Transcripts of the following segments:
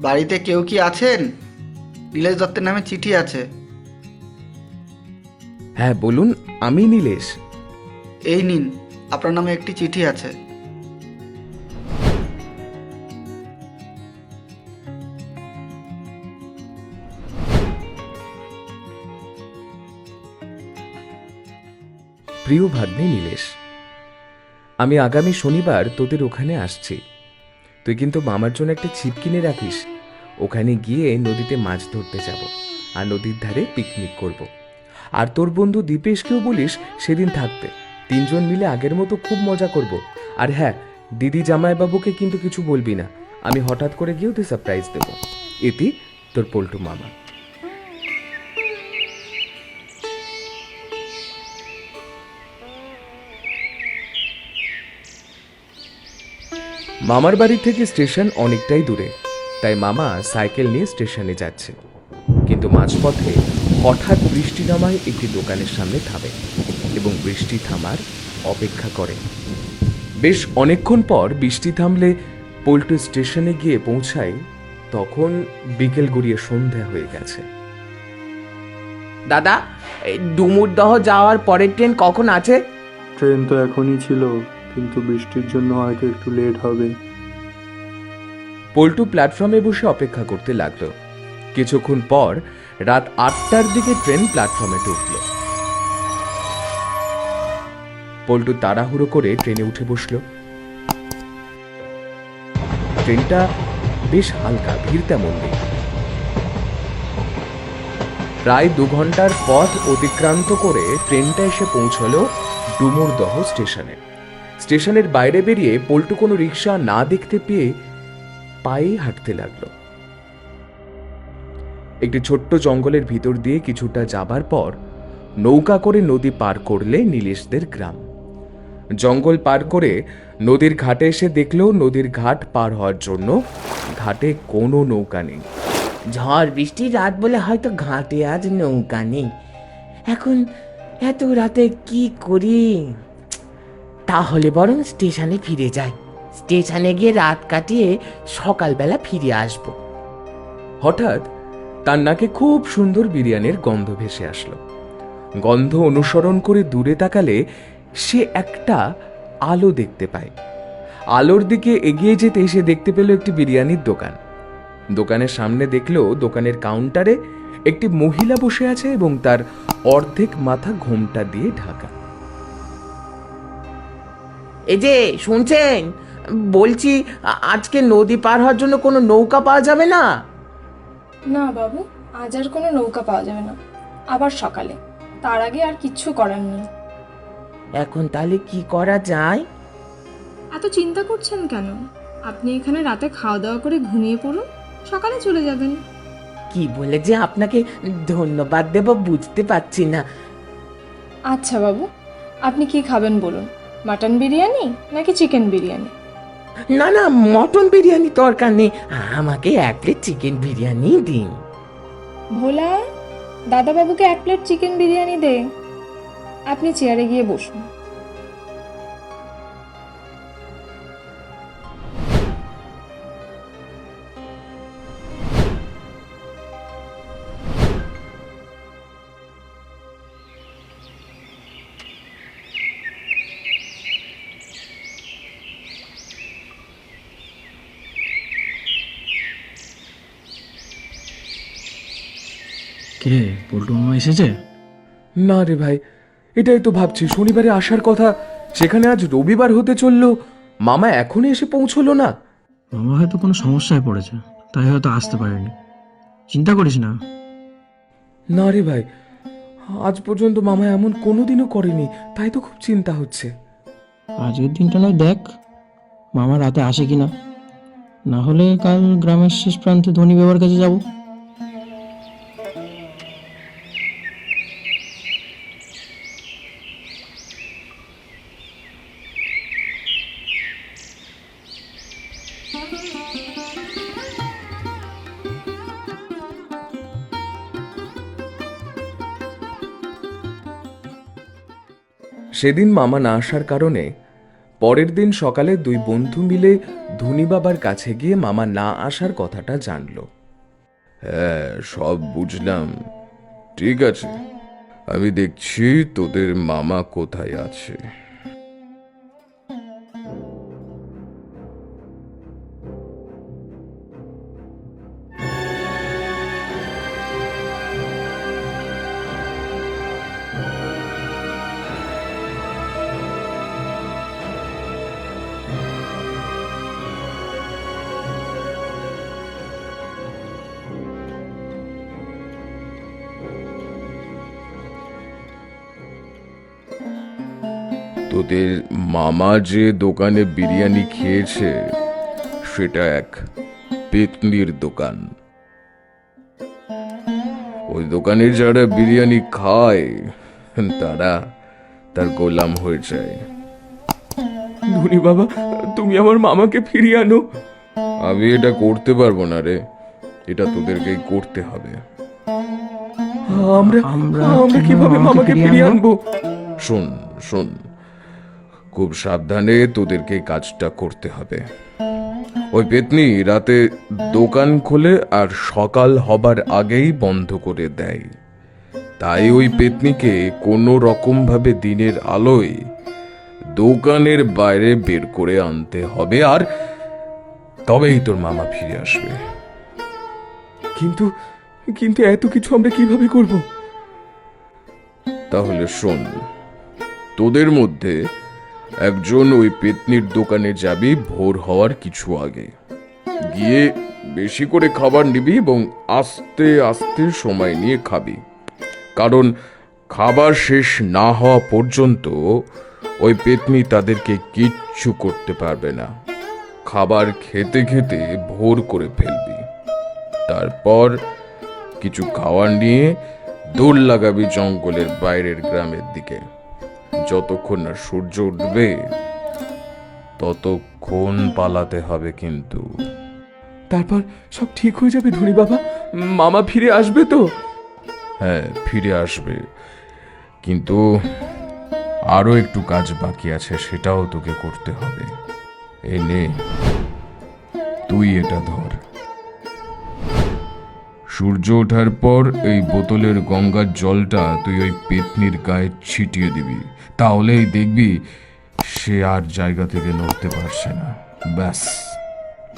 বাড়িতে কেউ কি আছেন? নীলেশ দত্তের নামে চিঠি আছে। হ্যাঁ বলুন আমি নীলেশ। এই নিন আপনার নামে একটি চিঠি আছে। প্রিয় ভাগ্নে নীলেশ আমি আগামী শনিবার তোদের ওখানে আসছি। তুই কিন্তু মামার জন্য একটা ছিপ কিনে রাখিস। ওখানে গিয়ে নদীতে মাছ ধরতে যাব আর নদীর ধারে পিকনিক করব। আর তোর বন্ধু দীপেশকেও বলিস সেদিন থাকতে। তিনজন মিলে আগের মতো খুব মজা করব। আর হ্যাঁ দিদি জামাইবাবুকে কিন্তু কিছু বলবি না। আমি হঠাৎ করে গিয়েও তুই সারপ্রাইজ দেবো। এটি তোর পল্টু মামা। মামার বাড়ি থেকে স্টেশন অনেকটাই দূরে তাই মামা সাইকেল নিয়ে স্টেশনে যাচ্ছে। কিন্তু মাঝপথে হঠাৎ বৃষ্টি নামায় একটি দোকানের সামনে থামে এবং বৃষ্টি থামার অপেক্ষা করে। বেশ অনেকক্ষণ পর বৃষ্টি থামলে পল্টু স্টেশনে গিয়ে পৌঁছায় তখন বিকেল গড়িয়ে সন্ধ্যা হয়ে গেছে। দাদা এই ডুমুরদহ যাওয়ার পরের ট্রেন কখন আছে? ট্রেন তো এখনই ছিল। কিন্তু বৃষ্টির জন্য হয়তো একটু লেট হবে। পল্টু প্ল্যাটফর্মে বসে অপেক্ষা করতে লাগল। কিছুক্ষণ পর রাত আটটার দিকে ট্রেন প্ল্যাটফর্মে ঢুকল। পল্টু তাড়াহুড়ো করে ট্রেনে উঠে বসল। ট্রেনটা বেশ হালকা, ভিড় তেমন নেই। প্রায় দু ঘণ্টার পথ অতিক্রান্ত করে ট্রেনটা এসে পৌঁছলো ডুমুরদহ স্টেশনে। স্টেশনের বাইরে বেরিয়ে পল্টু কোনো রিক্সা না দেখতে পেয়ে পায়ে হাঁটতে লাগল। একটি ছোট্ট জঙ্গলের ভিতর দিয়ে কিছুটা যাবার পর নৌকা করে নদী পার করলে নীলেশদের গ্রাম। জঙ্গল পার করে নদীর ঘাটে এসে দেখল নদীর ঘাট পার হওয়ার জন্য ঘাটে কোনো নৌকা নেই। ঝড় বৃষ্টি রাত বলে হয়তো ঘাটে আজ নৌকা নেই। এখন এত রাতে কি করি? তাহলে বরং স্টেশনে ফিরে যাই। স্টেশনে গিয়ে রাত কাটিয়ে সকালবেলা ফিরে আসব। হঠাৎ তার নাকে খুব সুন্দর বিরিয়ানির গন্ধ ভেসে আসলো। গন্ধ অনুসরণ করে দূরে তাকালে সে একটা আলো দেখতে পায়। আলোর দিকে এগিয়ে যেতে সে দেখতে পেল একটি বিরিয়ানির দোকান। দোকানের সামনে দেখল দোকানের কাউন্টারে একটি মহিলা বসে আছে এবং তার অর্ধেক মাথা ঘোমটা দিয়ে ঢাকা। এই যে শুনছেন? বলছি আজকে নদী পার হওয়ার জন্য কোনো নৌকা পাওয়া যাবে না? না বাবু আজ আর কোনো নৌকা পাওয়া যাবে না। আবার সকালে। তার আগে আর কিচ্ছু করার নেই। এখন তাহলে কি করা যায়? এত চিন্তা করছেন কেন? আপনি এখানে রাতে খাওয়া দাওয়া করে ঘুমিয়ে পড়ুন সকালে চলে যাবেন। কি বলে যে আপনাকে ধন্যবাদ দেব বুঝতে পারছি না। আচ্ছা বাবু আপনি কি খাবেন বলুন? মাটন বিরিয়ানি নাকি চিকেন বিরিয়ানি? না না মটন বিরিয়ানি দরকার নেই। আমাকে এক প্লেট চিকেন বিরিয়ানি দিন। ভোলা দাদাবাবুকে এক প্লেট চিকেন বিরিয়ানি দে। আপনি চেয়ারে গিয়ে বসুন। কিরে পল্টু মামা এসেছে? না রে ভাই এটাই তো ভাবছি শনিবারে আসার কথা। সেখানে আজ রবিবার হতে চলল মামা এখনই এসে পৌঁছলো না। মামা হয়তো কোনো সমস্যায় পড়েছে তাই হয়তো আসতে পারেনি। চিন্তা করিস না। না রে ভাই আজ পর্যন্ত মামা এমন কোনোদিনও করেনি তাই তো খুব চিন্তা হচ্ছে। আজকের দিনটা নয় দেখ মামা রাতে আসে কি না না হলে কাল গ্রামের শেষ প্রান্তে ধনী বাবার কাছে যাব। সেদিন মামা না আসার কারণে পরের দিন সকালে দুই বন্ধু মিলে ধনী বাবার কাছে গিয়ে মামা না আসার কথাটা জানল। হ্যাঁ সব বুঝলাম। ঠিক আছে, আমি দেখছি তোদের মামা কোথায় আছে। তোদের মামা যে দোকানে বিরিয়ানি খেয়েছে সেটা এক পেতনির দোকান। ওই দোকানে যারা বিরিয়ানি খায় তারা তার গোলাম হয়ে যায়। ধনী বাবা তুমি আমার মামাকে ফিরিয়ে আনো। আমি এটা করতে পারব না রে। এটা তোদেরকেই করতে হবে। আমরা আমরা আমরা কীভাবে মামাকে ফিরিয়ে আনব? শোন শোন। খুব সাবধানে তোদেরকে কাজটা করতে হবে। ওই পেতনি রাতে দোকান খোলে আর সকাল হবার আগেই বন্ধ করে দেয়। তাই ওই পেতনিকে কোনো রকম ভাবে দিনের আলোয় দোকানের বাইরে বের করে আনতে হবে আর তবেই তোর মামা ফিরে আসবে। কিন্তু কিন্তু এত কিছু আমরা কীভাবে করব? তাহলে শোন, তোদের মধ্যে একজন ওই পেতনির দোকানে যাবি ভোর হওয়ার কিছু আগে। গিয়ে বেশি করে খাবার নিবি এবং আস্তে আস্তে সময় নিয়ে খাবি। কারণ খাবার শেষ না হওয়া পর্যন্ত ওই পেতনি তাদেরকে কিচ্ছু করতে পারবে না। খাবার খেতে খেতে ভোর করে ফেলবি। তারপর কিছু খাওয়ার নিয়ে দৌড় লাগাবি জঙ্গলের বাইরের গ্রামের দিকে। যতক্ষণ না সূর্য উঠবে ততক্ষণ পালাতে হবে কিন্তু। তারপর সব ঠিক হয়ে যাবে ধনী বাবা? মামা ফিরে আসবে তো? হ্যাঁ ফিরে আসবে। কিন্তু আরও একটু কাজ বাকি আছে সেটাও তোকে করতে হবে। এ নে তুই এটা ধর। সূর্য ওঠার পর এই বোতলের গঙ্গার জলটা তুই ওই পেতনির গায়ে ছিটিয়ে দিবি। তাহলেই দেখবি সে আর জায়গা থেকে নড়তে পারছে না। ব্যাস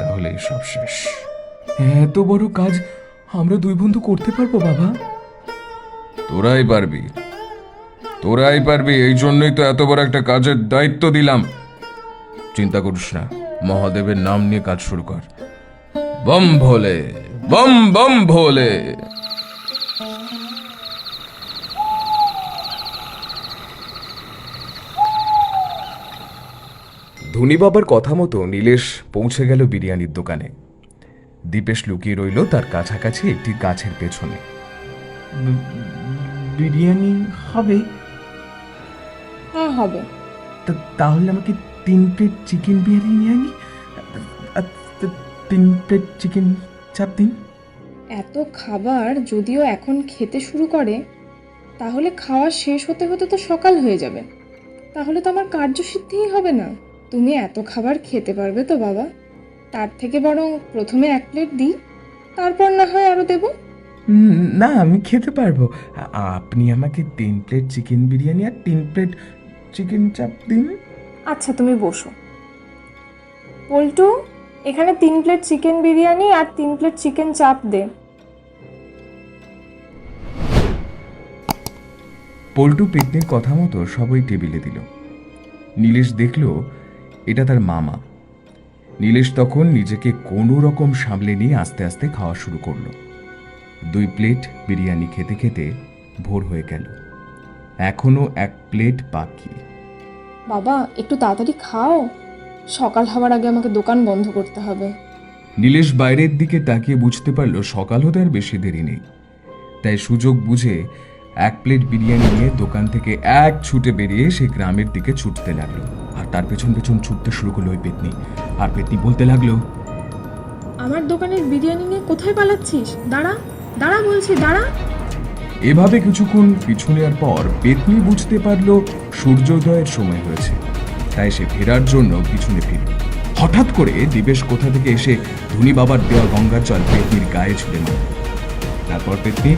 তাহলেই সব শেষ। এত বড় কাজ আমরা দুই বন্ধু করতে পারব বাবা? তোরাই পারবি। তোরাই পারবি এই জন্যই তো এত বড় একটা কাজের দায়িত্ব দিলাম। চিন্তা করিস না মহাদেবের নাম নিয়ে কাজ শুরু কর। Bomb Bhole bomb bomb Bhole. ধনী বাবার কথা মতো নীলেশ পৌঁছে গেল বিরিয়ানির দোকানে। দীপেশ লুকিয়ে রইল তার কাছাকাছি একটি গাছের পেছনে। বিরিয়ানি হবে? হ্যাঁ হবে। তা- তাহলে আমাকে তিন প্লেট চিকেন বিরিয়ানি? নিয়ে আনি আর তিন প্লেট চিকেন চাপ দিন। এত খাবার যদিও এখন খেতে শুরু করে তাহলে খাওয়া শেষ হতে হতে তো সকাল হয়ে যাবে। তাহলে তো আমার কার্যসিদ্ধিই হবে না। তুমি এত খাবার খেতে পারবে তো বাবা। তার থেকে বরং প্রথমে এক প্লেট দিই তারপর না হয় আরও দেবো। না আমি খেতে পারব। আপনি আমাকে তিন প্লেট চিকেন বিরিয়ানি আর তিন প্লেট চিকেন চাপ দিন। আচ্ছা তুমি বসো। পল্টু? এখানে তিন প্লেট চিকেন বিরিয়ানি আর তিন প্লেট চিকেন চাপ দে। পল্টু পেতনির কথা মতো সবই টেবিলে দিল। নীলেশ দেখল এটা তার মামা। নীলেশ তখন নিজেকে কোনো রকম সামলে নিয়ে আস্তে আস্তে খাওয়া শুরু করল। দুই প্লেট বিরিয়ানি খেতে খেতে ভোর হয়ে গেল। এখনও এক প্লেট বাকি। বাবা একটু তাড়াতাড়ি খাও। সকাল হওয়ার আগে আমাকে দোকান বন্ধ করতে হবে। নীলেশ বাইরের দিকে তাকিয়ে বুঝতে পারল সকাল হতে আর বেশি দেরি নেই। তাই সুযোগ বুঝে এক প্লেট বিরিয়ানি নিয়ে দোকান থেকে এক ছুটে বেরিয়ে সে গ্রামের দিকে ছুটতে লাগল। আর তার পেছন পেছন ছুটতে শুরু করল ওই পেতনি। আর পেতনি বলতে লাগল আমার দোকানের বিরিয়ানি নিয়ে কোথায় পালাচ্ছিস? দাঁড়া দাঁড়া বলছি দাঁড়া। এভাবে কিছুক্ষণ পিছু নেওয়ার পর পেতনি বুঝতে পারল সূর্যোদয়ের সময় হয়েছে। তাই সে ফেরার জন্য পিছনে ফিরল। হঠাৎ করে দিবেশ কোথা থেকে এসে ধনী বাবার দেওয়া গঙ্গার জল পেতনির গায়ে ছুড়ে মারে তারপর পেতনি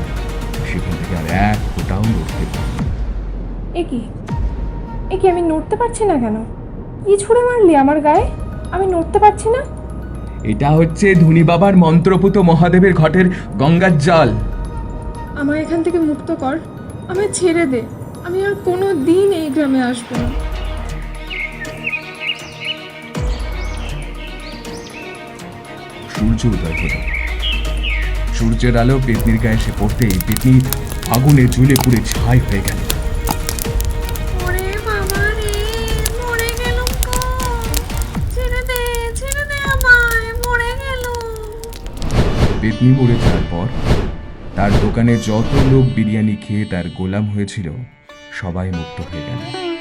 সেখান থেকে আর এক ফোটাও লড়তে পারে না। এ কি? এ কি আমি নড়তে পারছি না কেন? কি ছুঁড়ে মারলি আমার গায়ে? আমি নড়তে পারছি না। এটা হচ্ছে ধনী বাবার মন্ত্রপুত মহাদেবের ঘটের গঙ্গার জল। আমায় এখান থেকে মুক্ত কর। আমায় ছেড়ে দে। আমি আর কোনো দিন এই গ্রামে আসব না। সূর্য উদয় হলো। সূর্যের আলো পেতনির গায়ে এসে পড়তেই পেতনি আগুনে জ্বলে পুড়ে ছাই হয়ে গেল। পেতনি মরে যাওয়ার পর তার দোকানে যত লোক বিরিয়ানি খেয়ে তার গোলাম হয়েছিল সবাই মুক্ত হয়ে গেল।